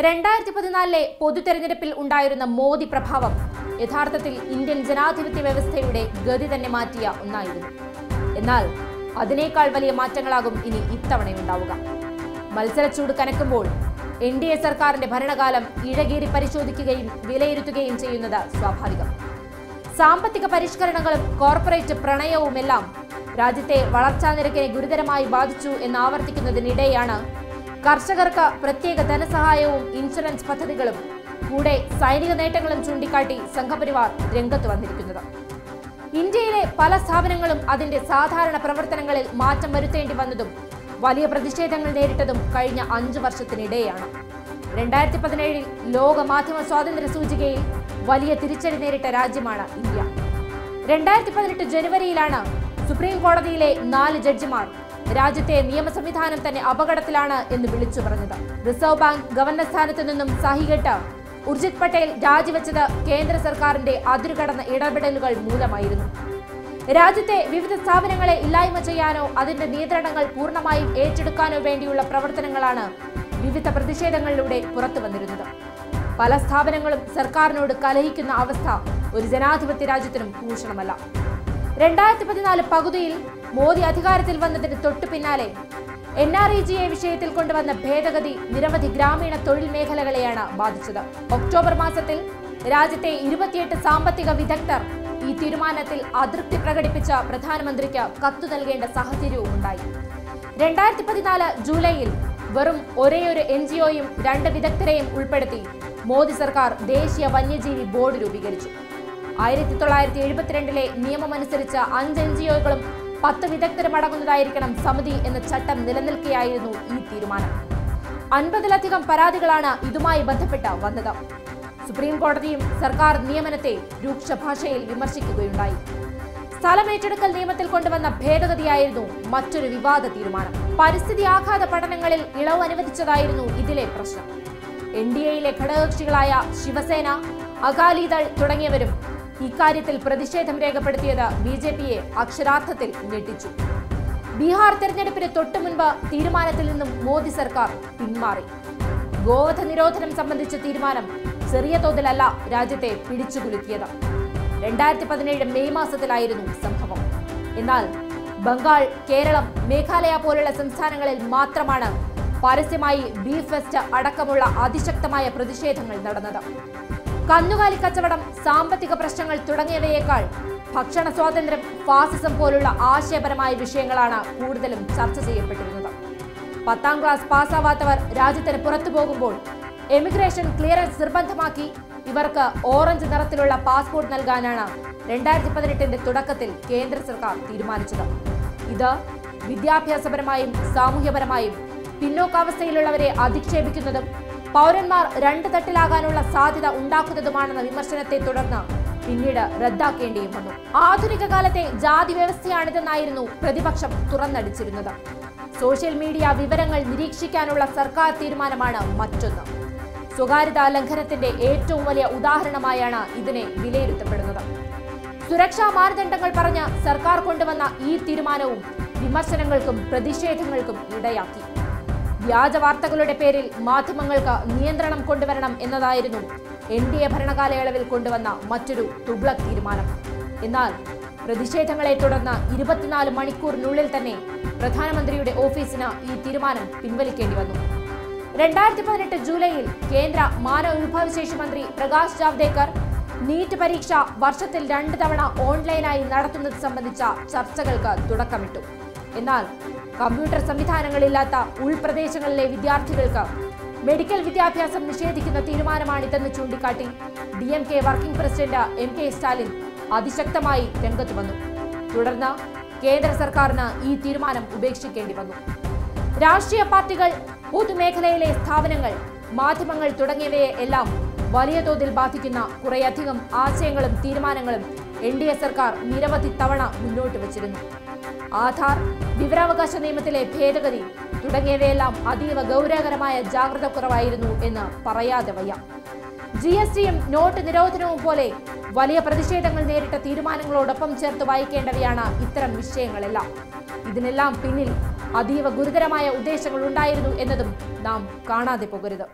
രണ്ടായിരത്തി പതിനാലിലെ പൊതു തെരഞ്ഞെടുപ്പിൽ ഉണ്ടായിരുന്ന മോദി പ്രഭാവം യഥാർത്ഥത്തിൽ ഇന്ത്യൻ ജനാധിപത്യ വ്യവസ്ഥയുടെ ഗതി തന്നെ മാറ്റിയ ഒന്നായിരുന്നു. എന്നാൽ അതിനേക്കാൾ വലിയ മാറ്റങ്ങളാകും ഇനി ഇത്തവണയുണ്ടാവുക. മത്സരച്ചൂട് കനക്കുമ്പോൾ എൻ ഡി എ സർക്കാരിന്റെ ഭരണകാലം ഇഴകീറി പരിശോധിക്കുകയും വിലയിരുത്തുകയും ചെയ്യുന്നത് സ്വാഭാവികം. സാമ്പത്തിക പരിഷ്കരണങ്ങളും കോർപ്പറേറ്റ് പ്രണയവുമെല്ലാം രാജ്യത്തെ വളർച്ചാ നിരക്കിനെ ഗുരുതരമായി ബാധിച്ചു എന്ന് ആവർത്തിക്കുന്നതിനിടെയാണ് കർഷകർക്ക് പ്രത്യേക ധനസഹായവും ഇൻഷുറൻസ് പദ്ധതികളും കൂടെ സൈനിക നേട്ടങ്ങളും ചൂണ്ടിക്കാട്ടി സംഘപരിവാർ രംഗത്ത് വന്നിരിക്കുന്നത്. ഇന്ത്യയിലെ പല സ്ഥാപനങ്ങളും അതിന്റെ സാധാരണ പ്രവർത്തനങ്ങളിൽ മാറ്റം വരുത്തേണ്ടി വന്നതും വലിയ പ്രതിഷേധങ്ങൾ നേരിട്ടതും കഴിഞ്ഞ അഞ്ചു വർഷത്തിനിടെയാണ്. രണ്ടായിരത്തി പതിനേഴിൽ ലോക മാധ്യമ സ്വാതന്ത്ര്യ സൂചികയിൽ വലിയ തിരിച്ചടി നേരിട്ട രാജ്യമാണ് ഇന്ത്യ. രണ്ടായിരത്തി പതിനെട്ട് ജനുവരിയിലാണ് സുപ്രീം കോടതിയിലെ നാല് ജഡ്ജിമാർ രാജ്യത്തെ നിയമ സംവിധാനം തന്നെ അപകടത്തിലാണ് എന്ന് വിളിച്ചു പറഞ്ഞത്. റിസർവ് ബാങ്ക് ഗവർണർ സ്ഥാനത്ത് നിന്നും സഹികെട്ട് ഉർജിത് പട്ടേൽ രാജിവെച്ചത് കേന്ദ്ര സർക്കാരിന്റെ അതിരുകടന്ന ഇടപെടലുകൾ മൂലമായിരുന്നു. രാജ്യത്തെ വിവിധ സ്ഥാപനങ്ങളെ ഇല്ലായ്മ ചെയ്യാനോ അതിന്റെ നിയന്ത്രണങ്ങൾ പൂർണമായും ഏറ്റെടുക്കാനോ വേണ്ടിയുള്ള പ്രവർത്തനങ്ങളാണ് വിവിധ പ്രതിഷേധങ്ങളിലൂടെ പുറത്തു വന്നിരുന്നത്. പല സ്ഥാപനങ്ങളും സർക്കാരിനോട് കലഹിക്കുന്ന അവസ്ഥ ഒരു ജനാധിപത്യ രാജ്യത്തിനും ഭൂഷണമല്ല. രണ്ടായിരത്തി പതിനാല് പകുതിയിൽ മോദി അധികാരത്തിൽ വന്നതിന് തൊട്ടു പിന്നാലെ N R E G A വിഷയത്തിൽ കൊണ്ടുവന്ന ഭേദഗതി നിരവധി ഗ്രാമീണ തൊഴിൽ മേഖലകളെയാണ് ബാധിച്ചത്. ഒക്ടോബർ മാസത്തിൽ രാജ്യത്തെ ഇരുപത്തിയെട്ട് സാമ്പത്തിക വിദഗ്ധർ ഈ തീരുമാനത്തിൽ അതൃപ്തി പ്രകടിപ്പിച്ച പ്രധാനമന്ത്രിക്ക് കത്തു നൽകേണ്ട സാഹചര്യവും ഉണ്ടായി രണ്ടായിരത്തി പതിനാല് ജൂലൈയിൽ വെറും ഒരേയൊരു എൻ ജി ഒയും രണ്ട് വിദഗ്ധരെയും ഉൾപ്പെടുത്തി മോദി സർക്കാർ ദേശീയ വന്യജീവി ബോർഡ് രൂപീകരിച്ചു. ആയിരത്തി തൊള്ളായിരത്തി എഴുപത്തിരണ്ടിലെ നിയമമനുസരിച്ച് അഞ്ച് എൻ ജി ഒകളും പത്ത് വിദഗ്ധരും അടങ്ങുന്നതായിരിക്കണം സമിതി എന്ന ചട്ടം നിലനിൽക്കുകയായിരുന്നു ഈ തീരുമാനം. അൻപതിലധികം പരാതികളാണ് ഇതുമായി ബന്ധപ്പെട്ട് വന്നത്. സുപ്രീം കോടതിയും സർക്കാർ നിയമനത്തെ രൂക്ഷ ഭാഷയിൽ വിമർശിക്കുകയുണ്ടായി. സ്ഥലമേറ്റെടുക്കൽ നിയമത്തിൽ കൊണ്ടുവന്ന ഭേദഗതിയായിരുന്നു മറ്റൊരു വിവാദ തീരുമാനം. പരിസ്ഥിതി ആഘാത പഠനങ്ങളിൽ ഇളവ് അനുവദിച്ചതായിരുന്നു ഇതിലെ പ്രശ്നം. എൻ ഡി എയിലെ ഘടകകക്ഷികളായ ശിവസേന അകാലിദൾ തുടങ്ങിയവരും ഇക്കാര്യത്തിൽ പ്രതിഷേധം രേഖപ്പെടുത്തിയത് ബി ജെ പിയെ അക്ഷരാർത്ഥത്തിൽ ഞെട്ടിച്ചു. ബീഹാർ തെരഞ്ഞെടുപ്പിന് തൊട്ടു മുൻപ് തീരുമാനത്തിൽ നിന്നും മോദി സർക്കാർ പിന്മാറി. ഗോവധ നിരോധനം സംബന്ധിച്ച തീരുമാനം ചെറിയ തോതിലല്ല രാജ്യത്തെ പിടിച്ചുകുലുക്കിയത്. രണ്ടായിരത്തി പതിനേഴ് മെയ് മാസത്തിലായിരുന്നു സംഭവം. എന്നാൽ ബംഗാൾ കേരളം മേഘാലയ പോലുള്ള സംസ്ഥാനങ്ങളിൽ മാത്രമാണ് പരസ്യമായി ബീഫ് ഫെസ്റ്റ് അടക്കമുള്ള അതിശക്തമായ പ്രതിഷേധങ്ങൾ നടന്നത്. കന്നുകാലി കച്ചവടം സാമ്പത്തിക പ്രശ്നങ്ങൾ തുടങ്ങിയവയേക്കാൾ ഭക്ഷണ സ്വാതന്ത്ര്യം ഫാസിസം പോലുള്ള ആശയപരമായ വിഷയങ്ങളാണ് കൂടുതലും ചർച്ച ചെയ്യപ്പെട്ടിരുന്നത്. പത്താം ക്ലാസ് പാസ്സാവാത്തവർ രാജ്യത്തിന് പുറത്തു പോകുമ്പോൾ എമിഗ്രേഷൻ ക്ലിയറൻസ് നിർബന്ധമാക്കി ഇവർക്ക് ഓറഞ്ച് നിറത്തിലുള്ള പാസ്പോർട്ട് നൽകാനാണ് രണ്ടായിരത്തി പതിനെട്ടിന്റെ തുടക്കത്തിൽ കേന്ദ്ര സർക്കാർ തീരുമാനിച്ചത്. ഇത് വിദ്യാഭ്യാസപരമായും സാമൂഹ്യപരമായും പിന്നോക്കാവസ്ഥയിലുള്ളവരെ അധിക്ഷേപിക്കുന്നതും പൗരന്മാർ രണ്ട് തട്ടിലാകാനുള്ള സാധ്യത ഉണ്ടാക്കുന്നതുമാണെന്ന വിമർശനത്തെ തുടർന്ന് പിന്നീട് റദ്ദാക്കേണ്ടിയും വന്നു. ആധുനിക കാലത്തെ ജാതി വ്യവസ്ഥയാണിതെന്നായിരുന്നു പ്രതിപക്ഷം തുറന്നടിച്ചിരുന്നത്. സോഷ്യൽ മീഡിയ വിവരങ്ങൾ നിരീക്ഷിക്കാനുള്ള സർക്കാർ തീരുമാനമാണ് മറ്റൊന്ന്. സ്വകാര്യതാ ലംഘനത്തിന്റെ ഏറ്റവും വലിയ ഉദാഹരണമായാണ് ഇതിനെ വിലയിരുത്തപ്പെടുന്നത്. സുരക്ഷാ മാനദണ്ഡങ്ങൾ പറഞ്ഞ് സർക്കാർ കൊണ്ടുവന്ന ഈ തീരുമാനവും വിമർശനങ്ങൾക്കും പ്രതിഷേധങ്ങൾക്കും ഇടയാക്കി. വ്യാജ വാർത്തകളുടെ പേരിൽ മാധ്യമങ്ങൾക്ക് നിയന്ത്രണം കൊണ്ടുവരണം എന്നതായിരുന്നു എൻ ഡി എ ഭരണകാലയളവിൽ കൊണ്ടുവന്ന മറ്റൊരു തുബ്ലക് തീരുമാനം. എന്നാൽ പ്രതിഷേധങ്ങളെ തുടർന്ന് ഇരുപത്തിനാല് മണിക്കൂറിനുള്ളിൽ തന്നെ പ്രധാനമന്ത്രിയുടെ ഓഫീസിന് ഈ തീരുമാനം പിൻവലിക്കേണ്ടി വന്നു. രണ്ടായിരത്തി പതിനെട്ട് ജൂലൈയിൽ കേന്ദ്ര മാനവ വിഭവശേഷി മന്ത്രി പ്രകാശ് ജാവ്ദേക്കർ നീറ്റ് പരീക്ഷ വർഷത്തിൽ രണ്ട് തവണ ഓൺലൈനായി നടത്തുന്നത് സംബന്ധിച്ച ചർച്ചകൾക്ക് തുടക്കമിട്ടു. എന്നാൽ കമ്പ്യൂട്ടർ സംവിധാനങ്ങളില്ലാത്ത ഉൾപ്രദേശങ്ങളിലെ വിദ്യാർത്ഥികൾക്ക് മെഡിക്കൽ വിദ്യാഭ്യാസം നിഷേധിക്കുന്ന തീരുമാനമാണിതെന്ന് ചൂണ്ടിക്കാട്ടി D M K working president M K Stalin അതിശക്തമായി രംഗത്ത് വന്നു. തുടർന്ന് കേന്ദ്ര സർക്കാരിന് ഈ തീരുമാനം ഉപേക്ഷിക്കേണ്ടി വന്നു. രാഷ്ട്രീയ പാർട്ടികൾ പൊതുമേഖലയിലെ സ്ഥാപനങ്ങൾ മാധ്യമങ്ങൾ തുടങ്ങിയവയെ എല്ലാം വലിയ തോതിൽ ബാധിക്കുന്ന കുറേയധികം ആശയങ്ങളും തീരുമാനങ്ങളും എൻ ഡി എ സർക്കാർ നിരവധി തവണ മുന്നോട്ട് വച്ചിരുന്നു. ആധാർ വിവരാവകാശ നിയമത്തിലെ ഭേദഗതി തുടങ്ങിയവയെല്ലാം അതീവ ഗൗരവകരമായ ജാഗ്രത കുറവായിരുന്നു എന്ന് പറയാതെ വയ്യ. ജി എസ് ടിയും നോട്ട് നിരോധനവും പോലെ വലിയ പ്രതിഷേധങ്ങൾ നേരിട്ട തീരുമാനങ്ങളോടൊപ്പം ചേർത്ത് വായിക്കേണ്ടവയാണ് ഇത്തരം വിഷയങ്ങളെല്ലാം. ഇതിനെല്ലാം പിന്നിൽ അതീവ ഗുരുതരമായ ഉദ്ദേശങ്ങൾ ഉണ്ടായിരുന്നു എന്നതും നാം കാണാതെ പോകരുത്.